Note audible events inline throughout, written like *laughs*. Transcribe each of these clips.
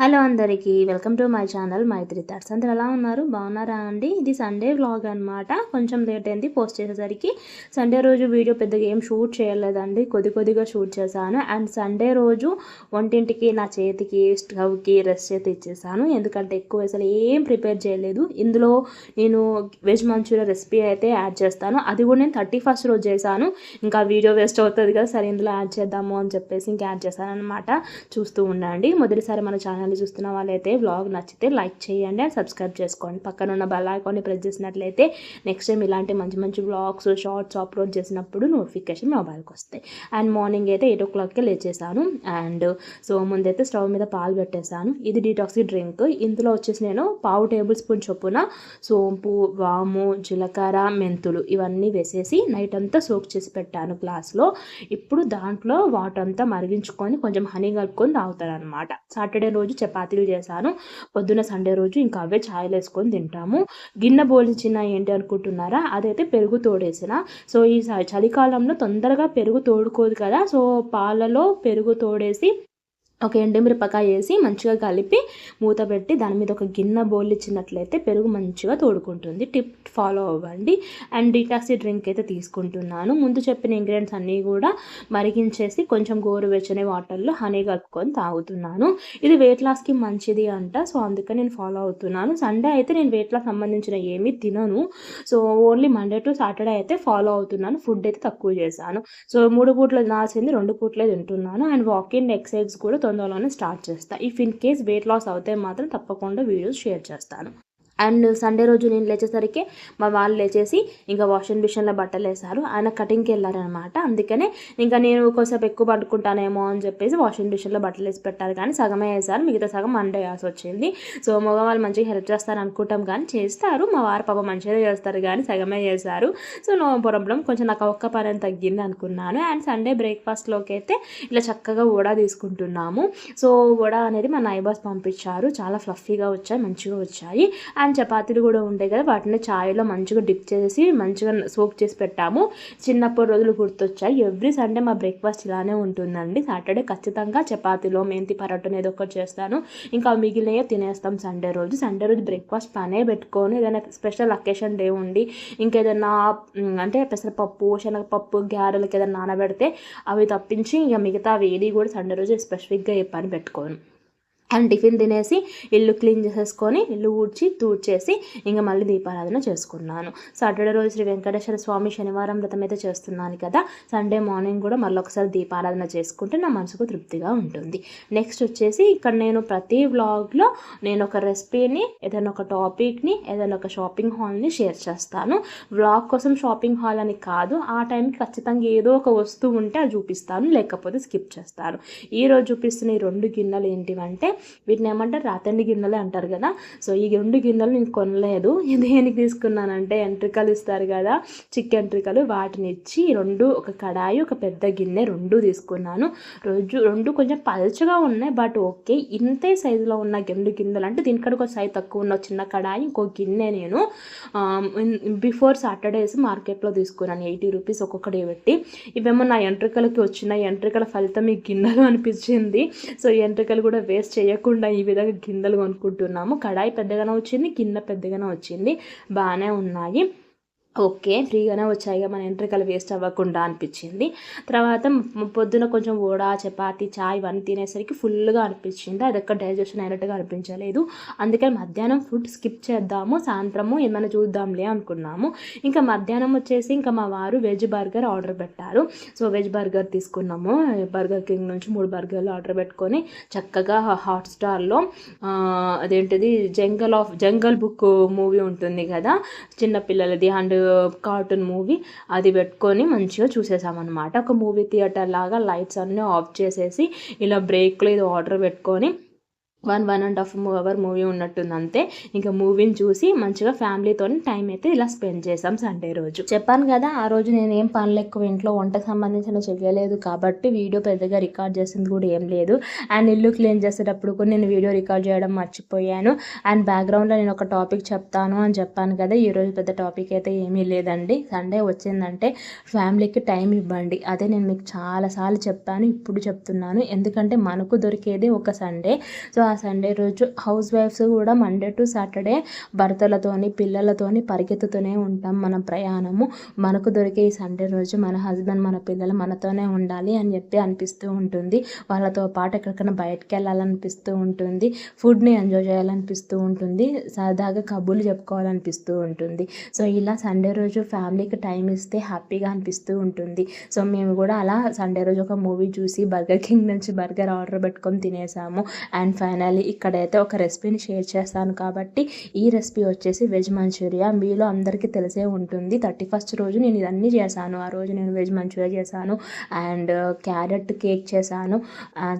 Hello అందరికీ welcome to my channel Maitri thoughts. అందరు ఎలా ఉన్నారు? బాగున్నారా అండి? ఇది సండే వ్లాగ్ అనమాట కొంచెం లేట్ అయింది పోస్ట్ చేసేసరికి. సండే రోజు వీడియో పెద్దగా ఏం షూట్ చేయలేదండి. కొద్ది కొద్దిగా షూట్ చేశాను. అండ్ సండే రోజు వంటింటికి నా చేతికి స్టవ్కి రెస్ట్ చేతి ఇచ్చేసాను ఎందుకంటే ఎక్కువ అసలు ఏం ప్రిపేర్ చేయలేదు. ఇందులో నేను వెజ్ మంచూరియా రెసిపీ అయితే యాడ్ చేస్తాను. అది కూడా నేను థర్టీ ఫస్ట్ రోజు చేశాను. ఇంకా వీడియో వేస్ట్ అవుతుంది కదా సరే ఇందులో యాడ్ చేద్దాము అని చెప్పేసి ఇంకా యాడ్ చేశాను అనమాట చూస్తూ ఉండండి. మొదటిసారి మన ఛానల్ ఛానల్ చూస్తున్న వాళ్ళైతే బ్లాగ్ నచ్చితే లైక్ చేయండి అండ్ సబ్స్క్రైబ్ చేసుకోండి. పక్కన ఉన్న బెల్ ఐకాన్ని ప్రెస్ చేసినట్లయితే నెక్స్ట్ టైం ఇలాంటి మంచి మంచి బ్లాగ్స్ షార్ట్స్ అప్లోడ్ చేసినప్పుడు నోటిఫికేషన్ మొబైల్కి వస్తాయి. అండ్ మార్నింగ్ అయితే ఎయిట్ ఓ క్లాక్కి లేచేసాను అండ్ సో ముందైతే స్టవ్ మీద పాలు పెట్టేశాను. ఇది డీటాక్సీ డ్రింక్ ఇందులో వచ్చేసి నేను పావు టేబుల్ స్పూన్ చొప్పున సోంపు వాము జీలకర్ర మెంతులు ఇవన్నీ వేసేసి నైట్ అంతా సోక్ చేసి పెట్టాను గ్లాస్లో ఇప్పుడు దాంట్లో వాటర్ అంతా మరిగించుకొని కొంచెం హనీ కలుపుకొని తాగుతాను అనమాట సాటర్డే రోజు చపాతీలు చేశాను. పొద్దున్న సండే రోజు ఇంకా అవే ఛాయలు వేసుకొని తింటాము. గిన్నె బోలించిన ఏంటి అనుకుంటున్నారా? అదైతే పెరుగు తోడేసిన. సో ఈ చలికాలంలో తొందరగా పెరుగు తోడుకోదు కదా? సో పాలలో పెరుగు తోడేసి ఒక ఎండుమిరపకాయ వేసి మంచిగా కలిపి మూత పెట్టి దాని మీద ఒక గిన్నె బౌల్ ఇచ్చినట్లయితే పెరుగు మంచిగా తోడుకుంటుంది. టిప్ ఫాలో అవ్వండి. అండ్ డీటాక్సీ డ్రింక్ అయితే తీసుకుంటున్నాను. ముందు చెప్పిన ఇంగ్రీడియంట్స్ అన్నీ కూడా మరిగించేసి కొంచెం గోరువెచ్చని వాటర్లో హనీ కలుపుకొని తాగుతున్నాను. ఇది వెయిట్ లాస్కి మంచిది అంట సో అందుకని నేను ఫాలో అవుతున్నాను. సండే అయితే నేను వెయిట్ లాస్ సంబంధించిన ఏమీ తినను. So only Monday to Saturday అయితే ఫాలో అవుతున్నాను. ఫుడ్ అయితే తక్కువ చేశాను. సో మూడు పూట్లు తినాల్సింది రెండు పూట్లే తింటున్నాను. అండ్ వాకింగ్ ఎక్సర్సైజ్ కూడా తొందరలోనే స్టార్ట్ చేస్తాను if in case weight loss అవుతే మాత్రం తప్పకుండా వీడియోస్ షేర్ చేస్తాను. అండ్ సండే రోజు నేను లేచేసరికి మా వాళ్ళు లేచేసి ఇంకా వాషింగ్ మిషన్లో బట్టలు వేశారు. ఆయన కటింగ్కి వెళ్ళారనమాట అందుకనే ఇంకా నేను కొంచెం ఎక్కువ పట్టుకుంటానేమో అని చెప్పేసి వాషింగ్ మిషన్లో బట్టలు వేసి పెట్టారు. కానీ సగమే వేశారు. మిగతా సగం మండే వేసి వచ్చింది. సో మగవాళ్ళు మంచిగా హెల్ప్ చేస్తారు అనుకుంటాం కానీ చేస్తారు. మా వారు పాప మంచిగా చేస్తారు కానీ సగమే చేశారు. So no problem. కొంచెం నాకు ఒక్క పని తగ్గింది అనుకున్నాను. అండ్ సండే బ్రేక్ఫాస్ట్లోకి అయితే ఇలా చక్కగా వడ తీసుకుంటున్నాము. సో వడ అనేది మా నైబర్స్ పంపించారు. చాలా ఫ్లఫీగా వచ్చాయి. మంచిగా వచ్చాయి. అండ్ అండ్ చపాతీలు కూడా ఉంటాయి కదా వాటిని ఛాయ్లో మంచిగా డిప్ చేసి మంచిగా సోక్ చేసి పెట్టాము. చిన్నప్పటి రోజులు గుర్తొచ్చాయి. ఎవ్రీ సండే మా బ్రేక్ఫాస్ట్ ఇలానే ఉంటుందండి. సాటర్డే ఖచ్చితంగా చపాతీలో మెంతి పరోటా ఏదో ఒకటి చేస్తాను. ఇంకా మిగిలినవి తినేస్తాం సండే రోజు. సండే రోజు బ్రేక్ఫాస్ట్ పనే పెట్టుకొని ఏదైనా స్పెషల్ అకేషన్ డే ఉండి ఇంకేదైనా అంటే పెసరపప్పు శనగపప్పు గ్యారెలకి ఏదైనా నానబెడితే అవి తప్పించి ఇంకా మిగతా వేది కూడా సండే రోజు స్పెసిఫిక్గా ఏ పని పెట్టుకోను. అండ్ టిఫిన్ తినేసి ఇల్లు క్లీన్ చేసేసుకొని ఇల్లు ఊడ్చి తూడ్చేసి ఇంకా మళ్ళీ దీపారాధన చేసుకున్నాను. సాటర్డే రోజు శ్రీ వెంకటేశ్వర స్వామి శనివారం వ్రతం అయితే చేస్తున్నాను కదా సండే మార్నింగ్ కూడా మళ్ళీ ఒకసారి దీపారాధన చేసుకుంటే నా మనసుకు తృప్తిగా ఉంటుంది. నెక్స్ట్ వచ్చేసి ఇక్కడ నేను ప్రతి వ్లాగ్లో నేను ఒక రెసిపీని ఏదైనా ఒక టాపిక్ని ఏదైనా ఒక షాపింగ్ హాల్ని షేర్ చేస్తాను. వ్లాగ్ కోసం షాపింగ్ హాల్ అని కాదు ఆ టైంకి ఖచ్చితంగా ఏదో ఒక వస్తువు ఉంటే అది చూపిస్తాను లేకపోతే స్కిప్ చేస్తాను. ఈరోజు చూపిస్తున్న ఈ రెండు గిన్నెలు ఏంటివంటే వీటిని ఏమంటారు? రాతండి గిన్నెలే అంటారు కదా. సో ఈ రెండు గిన్నెలు నేను కొనలేదు. దేనికి తీసుకున్నానంటే ఎంట్రికలు ఇస్తారు కదా. చిక్ ఎంట్రికలు. వాటిని ఇచ్చి రెండు ఒక కడాయి ఒక పెద్ద గిన్నె రెండు తీసుకున్నాను. రోజు రెండు కొంచెం పల్చగా ఉన్నాయి బట్ ఓకే. ఇంతే సైజులో ఉన్న రెండు గిన్నెలు అంటే దీనికడ ఒక సైజ్ తక్కువ ఉన్న చిన్న కడాయి ఇంకో గిన్నె నేను బిఫోర్ సాటర్డేస్ మార్కెట్లో తీసుకున్నాను. ఎయిటీ రూపీస్ ఒక్కొక్కటి పెట్టి. ఇవేమో నా ఎంట్రికలకి వచ్చిన ఎంట్రికల ఫలితం ఈ గిన్నెలు అనిపించింది. సో ఎంట్రికలు కూడా వేస్ట్ చేయ చేయకుండా ఈ విధంగా గిన్నెలు కొనుక్కుంటున్నాము. కడాయి పెద్దగానే వచ్చింది కింద పెద్దగానే వచ్చింది. బాగానే ఉన్నాయి. ఓకే ఫ్రీగానే వచ్చాయి మన ఎంట్రికలు వేస్ట్ అవ్వకుండా అనిపించింది. తర్వాత పొద్దున కొంచెం వడ చపాతి చాయ్ ఇవన్నీ తినేసరికి ఫుల్గా అనిపించింది. అది ఎక్కడ డైజెషన్ అయినట్టుగా అనిపించలేదు. అందుకని మధ్యాహ్నం ఫుడ్ స్కిప్ చేద్దాము సాయంత్రము ఏమైనా చూద్దాంలే అనుకున్నాము. ఇంకా మధ్యాహ్నం వచ్చేసి ఇంకా మా వారు వెజ్ బర్గర్ ఆర్డర్ పెట్టారు. సో వెజ్ బర్గర్ తీసుకున్నాము. బర్గర్ కింగ్ నుంచి మూడు బర్గర్లు ఆర్డర్ పెట్టుకొని చక్కగా హాట్స్టార్లో అదేంటిది jungle of jungle book movie ఉంటుంది కదా చిన్నపిల్లలది అండ్ కార్టూన్ మూవీ అది పెట్టుకొని మంచిగా చూసేసామన్నమాట. ఒక మూవీ థియేటర్ లాగా లైట్స్ అన్నీ ఆఫ్ చేసేసి ఇలా బ్రేక్లో ఇది ఆర్డర్ పెట్టుకొని one one and half hour movie ఉన్నట్టుంది అంతే. ఇంకా మూవీని చూసి మంచిగా ఫ్యామిలీతో టైం అయితే ఇలా స్పెండ్ చేసాం సండే రోజు. చెప్పాను కదా ఆ రోజు నేను ఏం పనులు ఎక్కువ ఇంట్లో వంటకు సంబంధించిన చేయలేదు కాబట్టి వీడియో పెద్దగా రికార్డ్ చేసింది కూడా ఏం లేదు. అండ్ ఇల్లు క్లీన్ చేసేటప్పుడు కూడా నేను వీడియో రికార్డ్ చేయడం మర్చిపోయాను. అండ్ బ్యాక్గ్రౌండ్లో నేను ఒక టాపిక్ చెప్తాను అని చెప్పాను కదా ఈరోజు పెద్ద టాపిక్ అయితే ఏమీ లేదండి. సండే వచ్చిందంటే ఫ్యామిలీకి టైం ఇవ్వండి. అదే నేను మీకు చాలాసార్లు చెప్పాను ఇప్పుడు చెప్తున్నాను. ఎందుకంటే మనకు దొరికేది ఒక సండే. సో సండే రోజు హౌస్ వైఫ్స్ కూడా మండే టు సాటర్డే భర్తలతోని పిల్లలతోని పరిగెత్తుతూనే ఉంటాం మన ప్రయాణము. మనకు దొరికే ఈ సండే రోజు మన హస్బెండ్ మన పిల్లలు మనతోనే ఉండాలి అని చెప్పి అనిపిస్తూ ఉంటుంది. వాళ్ళతో పాటు ఎక్కడికైనా బయటకు వెళ్ళాలనిపిస్తూ ఉంటుంది. ఫుడ్ని ఎంజాయ్ చేయాలనిపిస్తూ ఉంటుంది. సరదాగా కబుర్లు చెప్పుకోవాలనిపిస్తూ ఉంటుంది. సో ఇలా సండే రోజు ఫ్యామిలీకి టైం ఇస్తే హ్యాపీగా అనిపిస్తూ ఉంటుంది. సో మేము కూడా అలా సండే రోజు ఒక మూవీ చూసి బర్గర్ కింగ్ నుంచి బర్గర్ ఆర్డర్ పెట్టుకొని తినేసాము. అండ్ ఫైనల్లీ ఇక్కడైతే ఒక రెసిపీని షేర్ చేస్తాను కాబట్టి ఈ రెసిపీ వచ్చేసి వెజ్ మంచూరియా. మీలో అందరికీ తెలిసే ఉంటుంది. థర్టీ ఫస్ట్ రోజు నేను ఇదన్నీ చేశాను. ఆ రోజు నేను వెజ్ మంచూరియా చేశాను. అండ్ క్యారెట్ కేక్ చేశాను.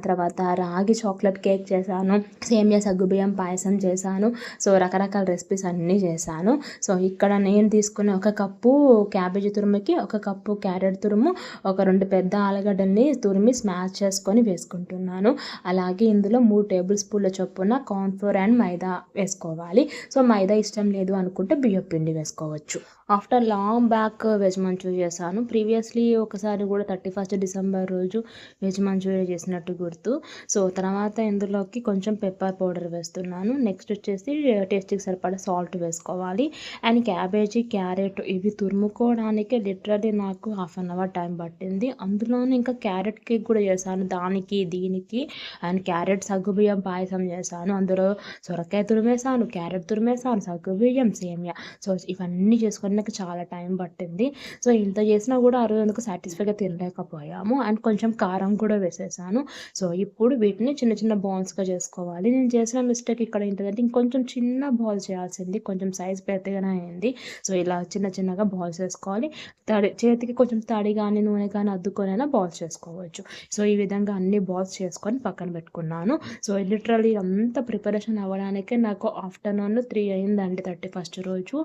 తర్వాత రాగి చాక్లెట్ కేక్ చేశాను. సేమియా సగ్గుబియ్యం పాయసం చేశాను. సో రకరకాల రెసిపీస్ అన్నీ చేశాను. సో ఇక్కడ నేను తీసుకునే ఒక కప్పు క్యాబేజీ తురుముకి ఒక కప్పు క్యారెట్ తురుము ఒక రెండు పెద్ద ఆలుగడ్డల్ని తురిమి స్మాష్ చేసుకొని వేసుకుంటున్నాను. అలాగే ఇందులో మూడు టేబుల్ స్పూన్ల చొప్పున కార్న్ఫ్లోర్ అండ్ మైదా వేసుకోవాలి. సో మైదా ఇష్టం లేదు అనుకుంటే బియ్యం పిండి వేసుకోవచ్చు. After long back veg Manchuria చేశాను. ప్రీవియస్లీ ఒకసారి కూడా థర్టీ ఫస్ట్ డిసెంబర్ రోజు వెజ్ మంచూరియా చేసినట్టు గుర్తు. సో తర్వాత ఇందులోకి కొంచెం పెప్పర్ పౌడర్ వేస్తున్నాను. నెక్స్ట్ వచ్చేసి టేస్ట్కి సరిపడా సాల్ట్ వేసుకోవాలి. అండ్ క్యాబేజీ క్యారెట్ ఇవి తురుముకోవడానికి లిటరలీ నాకు హాఫ్ అన్ అవర్ టైం పట్టింది. అందులోనే ఇంకా క్యారెట్ కేక్ కూడా చేశాను. దానికి దీనికి అండ్ క్యారెట్ సగ్గుబియ్యం పాయసం చేశాను అందులో సొరకాయ తురిమేసాను క్యారెట్ తురిమేసాను సగ్గుబియ్యం సేమియా సో ఇవన్నీ చేసుకొని నాకు చాలా టైం పట్టింది సో ఇంత చేసినా కూడా ఆ రోజు ఎందుకు సాటిస్ఫైగా తినలేకపోయాము అండ్ కొంచెం కారం కూడా వేసేసాను సో ఇప్పుడు వీటిని చిన్న చిన్న బాల్స్గా చేసుకోవాలి నేను చేసిన మిస్టేక్ ఇక్కడ ఏంటంటే ఇంకొంచెం చిన్న బాల్స్ చేయాల్సింది కొంచెం సైజ్ పెద్దగానే అయింది సో ఇలా చిన్న చిన్నగా బాల్స్ వేసుకోవాలి తడి చేతికి కొంచెం తడి కానీ నూనె కానీ అద్దుకొనైనా బాల్స్ చేసుకోవచ్చు సో ఈ విధంగా అన్ని బాల్స్ చేసుకొని పక్కన పెట్టుకున్నాను. సో లిటరలీ అంత ప్రిపరేషన్ అవ్వడానికే నాకు ఆఫ్టర్నూన్ త్రీ అయిందండి థర్టీ ఫస్ట్ రోజు.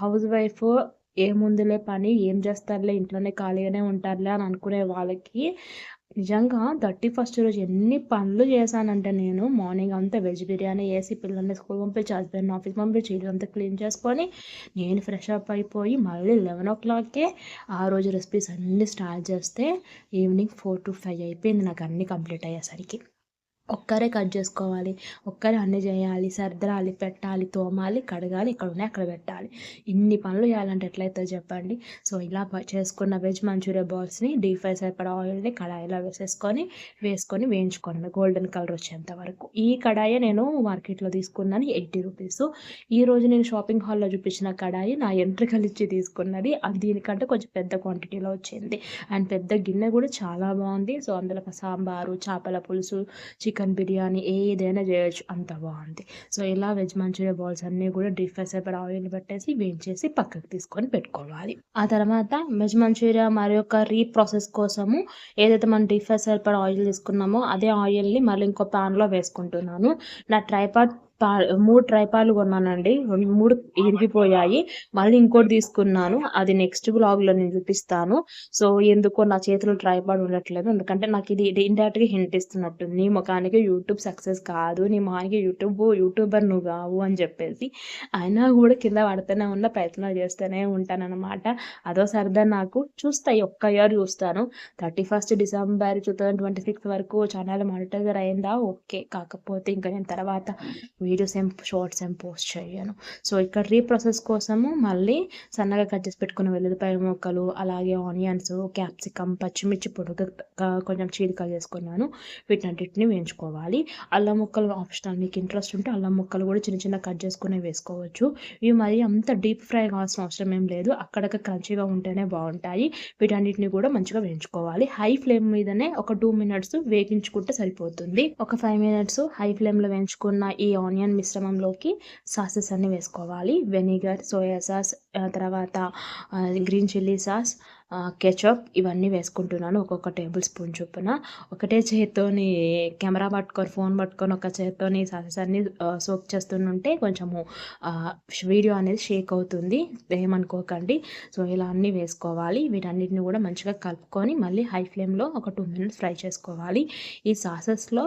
హౌస్ వైఫ్ ఏముందిలే పని ఏం చేస్తారులే ఇంట్లోనే ఖాళీగానే ఉంటారులే అని అనుకునే వాళ్ళకి నిజంగా థర్టీ ఫస్ట్ రోజు ఎన్ని పనులు చేశానంటే నేను మార్నింగ్ అంతా వెజ్ బిర్యానీ వేసి పిల్లల్ని స్కూల్ పంపించి హస్బెండ్ ఆఫీస్ పంపించి ఇల్లు అంతా క్లీన్ చేసుకొని నేను ఫ్రెష్ అప్ అయిపోయి మళ్ళీ లెవెన్ ఓ క్లాక్కే ఆ రోజు రెసిపీస్ అన్నీ స్టార్ట్ చేస్తే ఈవినింగ్ ఫోర్ టు ఫైవ్ అయిపోయింది. నాకు అన్నీ కంప్లీట్ అయ్యేసరికి. ఒక్కరే కట్ చేసుకోవాలి. ఒక్కరే అన్నీ చేయాలి సర్దరాలి పెట్టాలి తోమాలి కడగాలి ఇక్కడ ఉన్నాయి అక్కడ పెట్టాలి. ఇన్ని పనులు చేయాలంటే ఎట్లయితే చెప్పండి? సో ఇలా చేసుకున్న వెజ్ మంచూరియా బాల్స్ని డీప్ ఫ్రై సరిపడా ఆయిల్ని కడాయిలో వేసేసుకొని వేసుకొని వేయించుకోండి. గోల్డెన్ కలర్ వచ్చేంత వరకు. ఈ కడాయి నేను మార్కెట్లో తీసుకున్నాను ఎయిటీ రూపీస్. ఈ రోజు నేను షాపింగ్ హాల్లో చూపించిన కడాయి నా ఎంట్రికలు ఇచ్చి తీసుకున్నది. అది దీనికంటే కొంచెం పెద్ద క్వాంటిటీలో వచ్చింది. అండ్ పెద్ద గిన్నె కూడా చాలా బాగుంది. సో అందులో సాంబారు చేపల పులుసు చికెన్ చికెన్ బిర్యానీ ఏదైనా చేయొచ్చు. అంత బాగుంది. సో ఇలా వెజ్ మంచూరియా బాల్స్ అన్నీ కూడా డీప్ ఫ్రై సరిపడా ఆయిల్ పెట్టేసి వేయించేసి పక్కకు తీసుకొని పెట్టుకోవాలి. ఆ తర్వాత వెజ్ మంచూరియా మరి యొక్క రీప్రాసెస్ కోసము ఏదైతే మనం డీప్ ఫ్రై సరిపడా ఆయిల్ తీసుకున్నామో అదే ఆయిల్ని మళ్ళీ ఇంకో ప్యాన్లో వేసుకుంటున్నాను. నా ట్రైపాడ్ మూడు ట్రైపాలు కొన్నానండి. మూడు ఇరిగిపోయాయి. మళ్ళీ ఇంకోటి తీసుకున్నాను. అది నెక్స్ట్ బ్లాగ్లో నేను చూపిస్తాను. సో ఎందుకో నా చేతిలో ట్రైపాడ్ ఉండట్లేదు. ఎందుకంటే నాకు ఇది ఇండైరెక్ట్గా హింట్ ఇస్తున్నట్టు నీ ముఖానికి యూట్యూబ్ సక్సెస్ కాదు. నీ మొహానికి యూట్యూబ్ యూట్యూబర్ నువ్వు కావు అని చెప్పేసి అయినా కూడా కింద పడుతూనే ఉన్న ప్రయత్నాలు చేస్తూనే ఉంటానన్నమాట. అదో సరదా నాకు చూస్తాయి ఒక్క ఇయర్ చూస్తాను. Thirty first December two thousand twenty six వరకు ఛానల్ మానిటైజర్ అయిందా ఓకే. కాకపోతే ఇంకా నేను తర్వాత వీడియోస్ ఏం షార్ట్స్ ఏం పోస్ట్ చేయను సో ఇక్కడ రీప్రాసెస్ కోసము మళ్ళీ సన్నగా కట్ చేసి పెట్టుకున్న వెల్లుల్లిపాయ ముక్కలు అలాగే ఆనియన్స్ క్యాప్సికమ్ పచ్చిమిర్చి పొడుగు కొంచెం చీలికలు చేసుకున్నాను. వీటన్నిటిని వేయించుకోవాలి. అల్లం ముక్కలు ఆప్షనల్. మీకు ఇంట్రెస్ట్ ఉంటే అల్లం ముక్కలు కూడా చిన్న చిన్న కట్ చేసుకుని వేసుకోవచ్చు. ఇవి మరి అంత డీప్ ఫ్రై కావాల్సిన అవసరం ఏం లేదు. అక్కడక్కడ క్రంచీగా ఉంటేనే బాగుంటాయి. వీటన్నిటిని కూడా మంచిగా వేయించుకోవాలి. హై ఫ్లేమ్ మీదనే ఒక టూ మినిట్స్ వేగించుకుంటే సరిపోతుంది. ఒక ఫైవ్ మినిట్స్ హై ఫ్లేమ్లో వేయించుకున్న ఈ ఆనియన్ ఆనియన్ మిశ్రమంలోకి సాసెస్ అన్నీ వేసుకోవాలి. వెనిగర్ సోయా సాస్ తర్వాత గ్రీన్ చిల్లీ సాస్ కెచప్ ఇవన్నీ వేసుకుంటున్నాను. ఒక్కొక్క టేబుల్ స్పూన్ చొప్పున. ఒకటే చేత్తోని కెమెరా పట్టుకొని ఫోన్ పట్టుకొని ఒక చేత్తోని సాసెస్ అన్ని సోక్ చేస్తుంటే కొంచెము వీడియో అనేది షేక్ అవుతుంది. ఏమనుకోకండి. సో ఇలా అన్నీ వేసుకోవాలి. వీటన్నిటిని కూడా మంచిగా కలుపుకొని మళ్ళీ హై ఫ్లేమ్లో ఒక టూ మినిట్స్ ఫ్రై చేసుకోవాలి. ఈ సాసెస్లో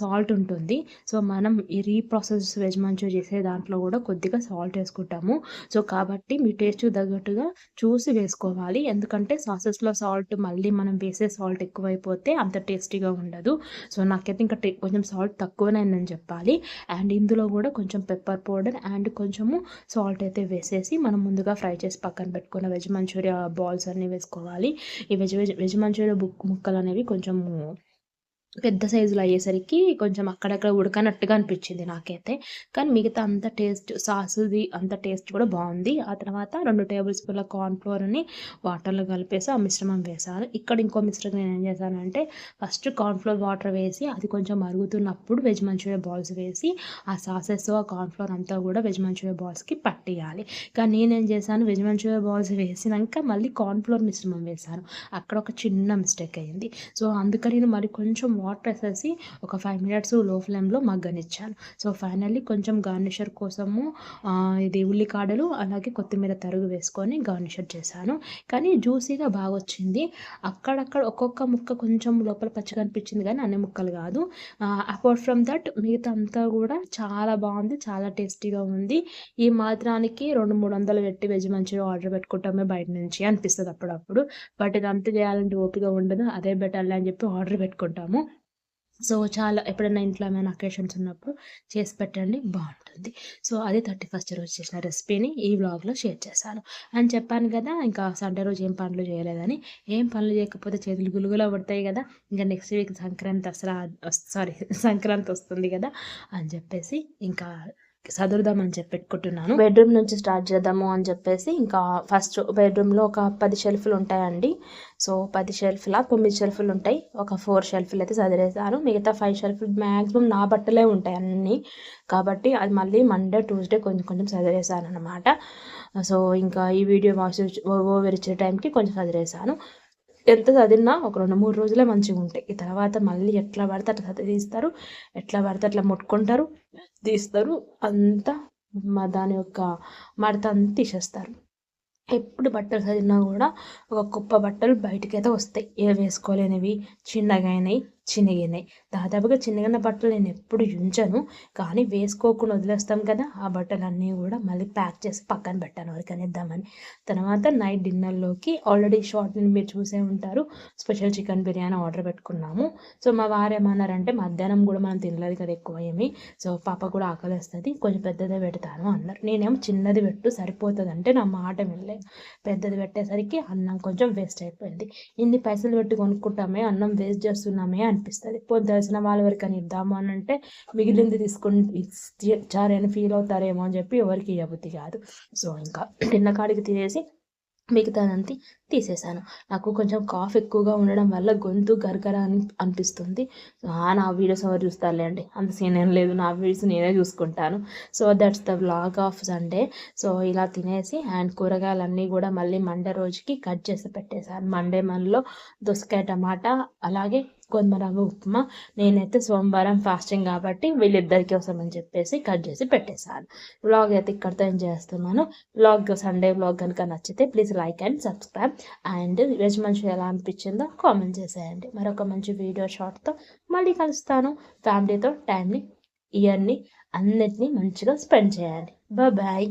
సాల్ట్ ఉంటుంది. సో మనం ఈ రీప్రాసెస్ వెజ్ మంచూ చేసే దాంట్లో కూడా కొద్దిగా సాల్ట్ వేసుకుంటాము. సో కాబట్టి మీ టేస్ట్ తగ్గట్టుగా చూసి వేసుకోవాలి. ఎందుకంటే ఎందుకంటే సాసెస్లో సాల్ట్ మళ్ళీ మనం వేసే సాల్ట్ ఎక్కువైపోతే అంత టేస్టీగా ఉండదు. సో నాకైతే ఇంకా కొంచెం సాల్ట్ తక్కువనే చెప్పాలి. అండ్ ఇందులో కూడా కొంచెం పెప్పర్ పౌడర్ అండ్ కొంచెము సాల్ట్ అయితే వేసేసి మనం ముందుగా ఫ్రై చేసి పక్కన పెట్టుకున్న వెజ్ మంచూరియా బాల్స్ అన్నీ వేసుకోవాలి. ఈ వెజ్ వెజ్ వెజ్ మంచూరియా బుక్ ముక్కలు అనేవి కొంచెము పెద్ద సైజులో అయ్యేసరికి కొంచెం అక్కడక్కడ ఉడకనట్టుగా అనిపించింది నాకైతే. కానీ మిగతా అంత టేస్ట్ సాసుది అంత టేస్ట్ కూడా బాగుంది. ఆ తర్వాత రెండు టేబుల్ స్పూన్ల కార్న్ఫ్లోర్ని వాటర్లో కలిపేసి ఆ మిశ్రమం వేసాను ఇక్కడ ఇంకో మిశ్రమం నేను ఏం చేశానంటే ఫస్ట్ కార్న్ఫ్లోర్ వాటర్ వేసి అది కొంచెం మరుగుతున్నప్పుడు వెజ్ మంచూరియా బాల్స్ వేసి ఆ సాసెస్ ఆ కార్న్ఫ్లోర్ అంతా కూడా వెజ్ మంచూరియా బాల్స్కి పట్టేయాలి. కానీ నేనేం చేశాను వెజ్ మంచూరియా బాల్స్ వేసినాక మళ్ళీ కార్న్ఫ్లోర్ మిశ్రమం వేశాను. అక్కడ ఒక చిన్న మిస్టేక్ అయింది. సో అందుకని నేను మరి కొంచెం వాటర్ వేసేసి ఒక ఫైవ్ మినిట్స్లో ఫ్లేమ్లో మగ్గనిచ్చాను. సో ఫైనల్లీ కొంచెం గార్నిషర్ కోసము ఇది ఉల్లికాడలు అలాగే కొత్తిమీర తరుగు వేసుకొని గార్నిషర్ చేశాను. కానీ జ్యూసీగా బాగా వచ్చింది అక్కడక్కడ ఒక్కొక్క ముక్క కొంచెం లోపల పచ్చగా అనిపించింది కానీ అన్ని ముక్కలు కాదు. అపార్ట్ ఫ్రమ్ దట్ మిగతా అంతా కూడా చాలా బాగుంది చాలా టేస్టీగా ఉంది. ఈ మాత్రానికి రెండు మూడు వందలు పెట్టి వెజ్ మంచిగా ఆర్డర్ పెట్టుకుంటామే బయట నుంచి అనిపిస్తుంది అప్పుడప్పుడు. బట్ ఇది అంత చేయాలంటే ఓపిక ఉండదు అదే బెటర్ అని చెప్పి ఆర్డర్ పెట్టుకుంటాము. సో చాలా ఎప్పుడైనా ఇంట్లో ఏమైనా అకేషన్స్ ఉన్నప్పుడు చేసి పెట్టండి బాగుంటుంది. సో అది థర్టీ ఫస్ట్ రోజు చేసిన రెసిపీని ఈ వ్లాగ్లో షేర్ చేశాను. అని చెప్పాను కదా ఇంకా సండే రోజు ఏం పనులు చేయలేదని. ఏం పనులు చేయకపోతే చేతులు గులుగులో పడతాయి కదా ఇంకా నెక్స్ట్ వీక్ సంక్రాంతి అసలు సారీ *laughs* సంక్రాంతి వస్తుంది కదా అని చెప్పేసి ఇంకా సదురుదామని చెప్పి పెట్టుకుంటున్నాను బెడ్రూమ్ నుంచి స్టార్ట్ చేద్దాము అని చెప్పేసి ఇంకా ఫస్ట్ బెడ్రూమ్లో ఒక పది షెల్ఫ్లు ఉంటాయండి సో పది షెల్ఫ్లా తొమ్మిది షెల్ఫ్లు ఉంటాయి ఒక ఫోర్ షెల్ఫ్లు అయితే చదివేసాను మిగతా ఫైవ్ షెల్ఫ్లు మ్యాక్సిమం నా బట్టలే ఉంటాయి అన్నీ కాబట్టి అది మళ్ళీ మండే ట్యూస్డే కొంచెం కొంచెం చదివేసాను అనమాట సో ఇంకా ఈ వీడియో వాచ్ ఓవర్ ఇచ్చే టైంకి కొంచెం చదివేసాను ఎంత చదివినా ఒక రెండు మూడు రోజులే మంచిగా ఉంటాయి. ఈ తర్వాత మళ్ళీ ఎట్లా పడితే అట్లా తీస్తారు ఎట్లా పడితే అట్లా ముట్టుకుంటారు. తీస్తారు. అంతా దాని యొక్క మడత అంతా తీసేస్తారు. ఎప్పుడు బట్టలు చదివినా కూడా ఒక కుప్ప బట్టలు బయటకైతే వస్తాయి. ఏ వేసుకోలేనివి చిన్నగా అయినాయి చినిగినాయి. దాదాపుగా చిన్నగిన బట్టలు నేను ఎప్పుడు ఉంచను కానీ వేసుకోకుండా వదిలేస్తాం కదా ఆ బట్టలన్నీ కూడా మళ్ళీ ప్యాక్ చేసి పక్కన పెట్టాను వరకనిద్దామని తర్వాత నైట్ డిన్నర్లోకి ఆల్రెడీ షార్ట్ మీరు చూసే ఉంటారు స్పెషల్ చికెన్ బిర్యానీ ఆర్డర్ పెట్టుకున్నాము. సో మా వారు ఏమన్నారంటే మధ్యాహ్నం కూడా మనం తినలేదు కదా ఎక్కువ ఏమి సో పాప కూడా ఆకలిస్తుంది కొంచెం పెద్దదే పెడతాను అన్నారు. నేనేమో చిన్నది పెట్టు సరిపోతుంది అంటే నా మాట వెళ్ళలేదు పెద్దది పెట్టేసరికి అన్నం కొంచెం వేస్ట్ అయిపోయింది. ఇన్ని పైసలు పెట్టి కొనుక్కుంటామే అన్నం వేస్ట్ చేస్తున్నామే అనిపిస్తుంది. పోతే తెలిసిన వాళ్ళ వరకు అని ఇద్దాము అని అంటే మిగిలింది తీసుకుని ఇచ్చారని ఫీల్ అవుతారేమో అని చెప్పి ఎవరికి ఇవ్వబుద్ధి కాదు. సో ఇంకా తిన్న కాడికి తినేసి మిగతాదంతా తీసేసాను. నాకు కొంచెం కాఫ్ ఎక్కువగా ఉండడం వల్ల గొంతు గరగర అని అనిపిస్తుంది. నా వీడియోస్ ఎవరు చూస్తారులే అండి. అంత సీన్ ఏం లేదు. నా వీడియోస్ నేనే చూసుకుంటాను. So that's the vlog of Sunday so ఇలా తినేసి అండ్ కూరగాయలన్నీ కూడా మళ్ళీ మండే రోజుకి కట్ చేసి పెట్టేశాను. మండే మనలో దొసకాయ టమాటా అలాగే గోధుమ రవ్వ ఉప్మా నేనైతే సోమవారం ఫాస్టింగ్ కాబట్టి వీళ్ళిద్దరికి అని చెప్పేసి కట్ చేసి పెట్టేశాను. వ్లాగ్ అయితే ఇక్కడితో ఏం చేస్తున్నాను. వ్లాగ్ సండే వ్లాగ్ కనుక నచ్చితే please like and subscribe and veg మంచి ఎలా అనిపించిందో కామెంట్ చేసేయండి. మరొక మంచి వీడియో షార్ట్తో మళ్ళీ కలుస్తాను. ఫ్యామిలీతో టైంని ఇయర్ని అన్నిటినీ మంచిగా స్పెండ్ చేయండి. బాయ్